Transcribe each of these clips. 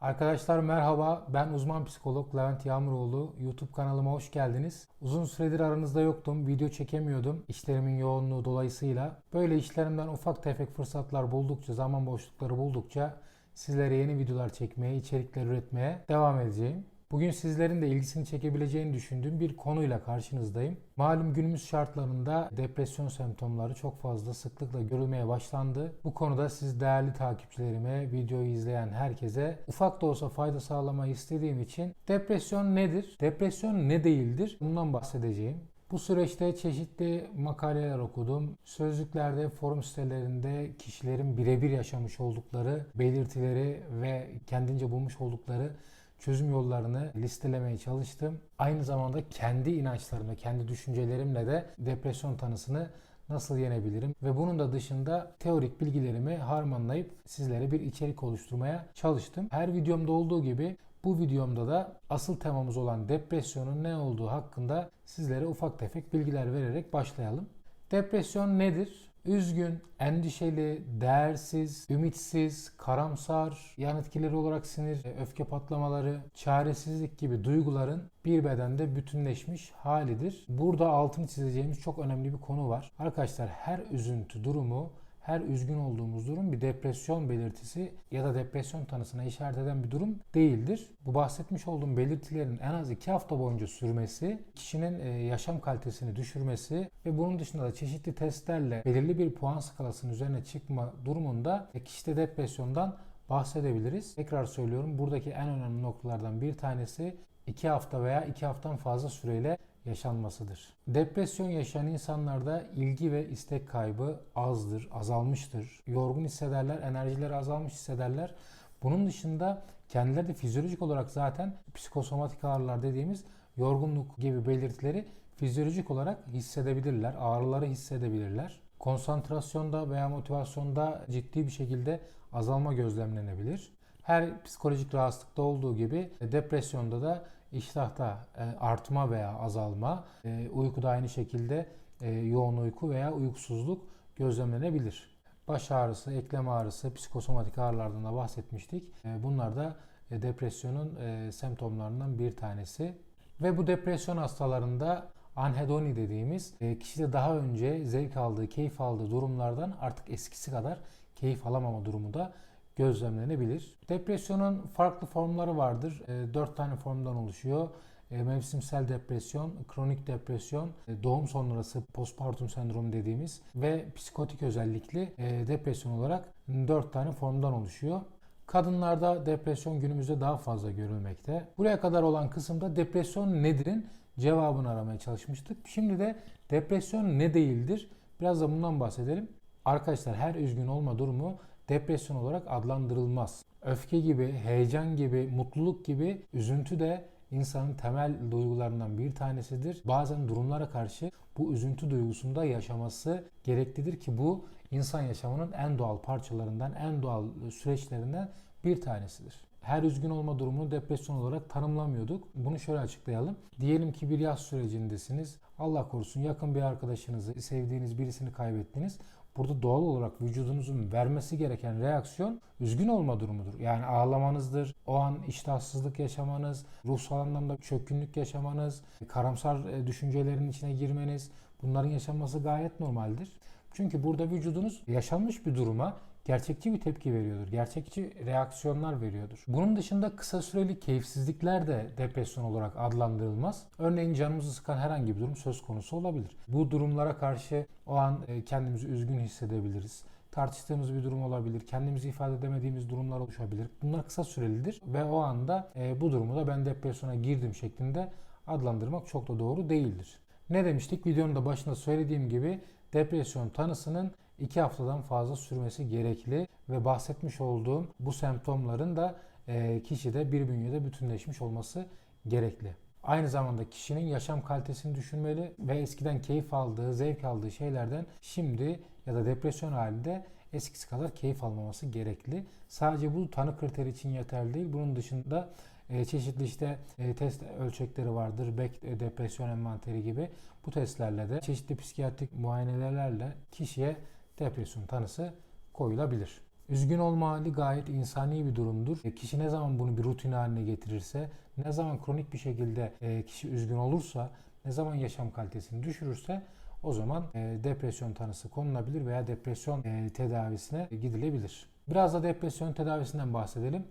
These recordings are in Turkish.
Arkadaşlar merhaba, ben uzman psikolog Levent Yağmuroğlu. YouTube kanalıma hoş geldiniz. Uzun süredir aranızda yoktum, video çekemiyordum işlerimin yoğunluğu dolayısıyla. Böyle işlerimden ufak tefek fırsatlar buldukça, zaman boşlukları buldukça sizlere yeni videolar çekmeye, içerikler üretmeye devam edeceğim. Bugün sizlerin de ilgisini çekebileceğini düşündüğüm bir konuyla karşınızdayım. Malum günümüz şartlarında depresyon semptomları çok fazla sıklıkla görülmeye başlandı. Bu konuda siz değerli takipçilerime, videoyu izleyen herkese ufak da olsa fayda sağlamayı istediğim için depresyon nedir? Depresyon ne değildir? Bundan bahsedeceğim. Bu süreçte çeşitli makaleler okudum. Sözlüklerde, forum sitelerinde kişilerin birebir yaşamış oldukları belirtileri ve kendince bulmuş oldukları çözüm yollarını listelemeye çalıştım. Aynı zamanda kendi inançlarımla, kendi düşüncelerimle de depresyon tanısını nasıl yenebilirim ve bunun da dışında teorik bilgilerimi harmanlayıp sizlere bir içerik oluşturmaya çalıştım. Her videomda olduğu gibi bu videomda da asıl temamız olan depresyonun ne olduğu hakkında sizlere ufak tefek bilgiler vererek başlayalım. Depresyon nedir? Üzgün, endişeli, değersiz, ümitsiz, karamsar, yan etkileri olarak sinir, öfke patlamaları, çaresizlik gibi duyguların bir bedende bütünleşmiş halidir. Burada altını çizeceğimiz çok önemli bir konu var. Arkadaşlar her üzüntü durumu her üzgün olduğumuz durum bir depresyon belirtisi ya da depresyon tanısına işaret eden bir durum değildir. Bu bahsetmiş olduğum belirtilerin en az 2 hafta boyunca sürmesi, kişinin e, yaşam kalitesini düşürmesi ve bunun dışında da çeşitli testlerle belirli bir puan skalasının üzerine çıkma durumunda e, kişide depresyondan bahsedebiliriz. Tekrar söylüyorum buradaki en önemli noktalardan bir tanesi 2 hafta veya 2 haftadan fazla süreyle yaşanmasıdır. Depresyon yaşayan insanlarda ilgi ve istek kaybı azdır, azalmıştır. Yorgun hissederler, enerjileri azalmış hissederler. Bunun dışında kendileri de fizyolojik olarak zaten psikosomatik ağrılar dediğimiz yorgunluk gibi belirtileri fizyolojik olarak hissedebilirler, ağrıları hissedebilirler. Konsantrasyonda veya motivasyonda ciddi bir şekilde azalma gözlemlenebilir. Her psikolojik rahatsızlıkta olduğu gibi depresyonda da iştahta e, artma veya azalma, e, uykuda aynı şekilde e, yoğun uyku veya uykusuzluk gözlemlenebilir. Baş ağrısı, eklem ağrısı, psikosomatik ağrılardan da bahsetmiştik. Bunlar da depresyonun semptomlarından bir tanesi. Ve bu depresyon hastalarında anhedoni dediğimiz kişide daha önce zevk aldığı, keyif aldığı durumlardan artık eskisi kadar keyif alamama durumu da gözlemlenebilir. Depresyonun farklı formları vardır. 4 tane formdan oluşuyor. E, mevsimsel depresyon, kronik depresyon, e, doğum sonrası postpartum sendromu dediğimiz ve psikotik özellikli e, depresyon olarak 4 tane formdan oluşuyor. Kadınlarda depresyon günümüzde daha fazla görülmekte. Buraya kadar olan kısımda depresyon nedir'in cevabını aramaya çalışmıştık. Şimdi de depresyon ne değildir? Biraz da bundan bahsedelim. Arkadaşlar her üzgün olma durumu depresyon olarak adlandırılmaz. Öfke gibi, heyecan gibi, mutluluk gibi üzüntü de insanın temel duygularından bir tanesidir. Bazen durumlara karşı bu üzüntü duygusunda yaşaması gereklidir ki bu insan yaşamının en doğal parçalarından, en doğal süreçlerinden bir tanesidir. Her üzgün olma durumunu depresyon olarak tanımlamıyorduk. Bunu şöyle açıklayalım. Diyelim ki bir yaz sürecindesiniz. Allah korusun yakın bir arkadaşınızı, sevdiğiniz birisini kaybettiniz. Burada doğal olarak vücudunuzun vermesi gereken reaksiyon üzgün olma durumudur. Yani ağlamanızdır, o an iştahsızlık yaşamanız, ruhsal anlamda çökkünlük yaşamanız, karamsar e, düşüncelerin içine girmeniz bunların yaşanması gayet normaldir. Çünkü burada vücudunuz yaşanmış bir duruma gerçekçi bir tepki veriyordur. Gerçekçi reaksiyonlar veriyordur. Bunun dışında kısa süreli keyifsizlikler de depresyon olarak adlandırılmaz. Örneğin canımızı sıkan herhangi bir durum söz konusu olabilir. Bu durumlara karşı o an e, kendimizi üzgün hissedebiliriz tartıştığımız bir durum olabilir. Kendimizi ifade edemediğimiz durumlar oluşabilir. Bunlar kısa sürelidir ve o anda e, bu durumu da ben depresyona girdim şeklinde adlandırmak çok da doğru değildir. Ne demiştik? Videonun da başında söylediğim gibi depresyon tanısının 2 haftadan fazla sürmesi gerekli ve bahsetmiş olduğum bu semptomların da e, kişide bir bünyede bütünleşmiş olması gerekli. Aynı zamanda kişinin yaşam kalitesini düşünmeli ve eskiden keyif aldığı, zevk aldığı şeylerden şimdi ya da depresyon halinde eskisi kadar keyif almaması gerekli. Sadece bu tanı kriteri için yeterli değil. Bunun dışında e, çeşitli işte e, test ölçekleri vardır. Beck depresyon envanteri gibi. Bu testlerle de çeşitli psikiyatrik muayenelerle kişiye depresyon tanısı koyulabilir. Üzgün olma hali gayet insani bir durumdur. E, Kişi ne zaman bunu bir rutin haline getirirse, ne zaman kronik bir şekilde e, kişi üzgün olursa, ne zaman yaşam kalitesini düşürürse o zaman e, depresyon tanısı konulabilir veya depresyon e, tedavisine gidilebilir. Biraz da depresyon tedavisinden bahsedelim.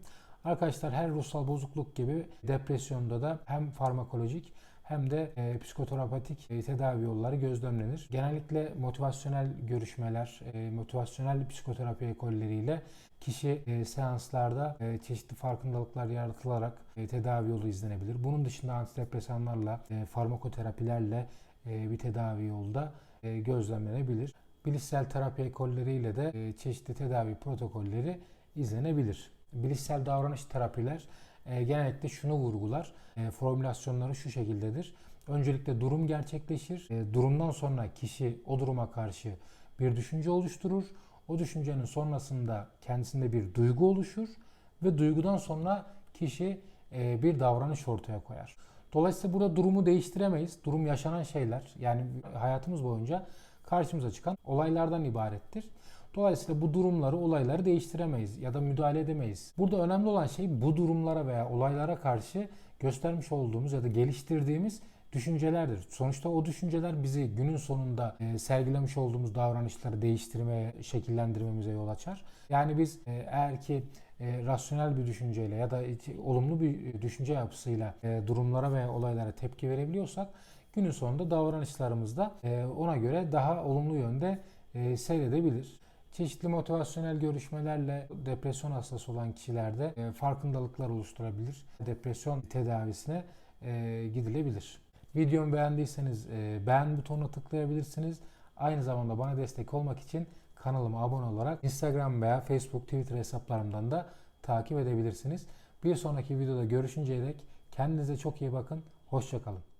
Arkadaşlar her ruhsal bozukluk gibi depresyonda da hem farmakolojik hem de e, psikoterapatik e, tedavi yolları gözlemlenir. Genellikle motivasyonel görüşmeler, e, motivasyonel psikoterapi ekolleriyle kişi e, seanslarda e, çeşitli farkındalıklar yaratılarak e, tedavi yolu izlenebilir. Bunun dışında antidepresanlarla, e, farmakoterapilerle e, bir tedavi yolu da e, gözlemlenebilir. Bilişsel terapi ekolleriyle de e, çeşitli tedavi protokolleri izlenebilir. Bilişsel davranış terapiler e, genellikle şunu vurgular. E, formülasyonları şu şekildedir. Öncelikle durum gerçekleşir. E, durumdan sonra kişi o duruma karşı bir düşünce oluşturur. O düşüncenin sonrasında kendisinde bir duygu oluşur ve duygudan sonra kişi e, bir davranış ortaya koyar. Dolayısıyla burada durumu değiştiremeyiz. Durum yaşanan şeyler yani hayatımız boyunca karşımıza çıkan olaylardan ibarettir. Dolayısıyla bu durumları, olayları değiştiremeyiz ya da müdahale edemeyiz. Burada önemli olan şey bu durumlara veya olaylara karşı göstermiş olduğumuz ya da geliştirdiğimiz düşüncelerdir. Sonuçta o düşünceler bizi günün sonunda e, sergilemiş olduğumuz davranışları değiştirmeye, şekillendirmemize yol açar. Yani biz e, eğer ki e, rasyonel bir düşünceyle ya da olumlu bir düşünce yapısıyla e, durumlara veya olaylara tepki verebiliyorsak günün sonunda davranışlarımızda e, ona göre daha olumlu yönde e, seyredebilir. Çeşitli motivasyonel görüşmelerle depresyon hastası olan kişilerde e, farkındalıklar oluşturabilir. Depresyon tedavisine e, gidilebilir. Videomu beğendiyseniz e, beğen butonuna tıklayabilirsiniz. Aynı zamanda bana destek olmak için kanalıma abone olarak Instagram veya Facebook, Twitter hesaplarımdan da takip edebilirsiniz. Bir sonraki videoda görüşünceye dek kendinize çok iyi bakın. Hoşçakalın.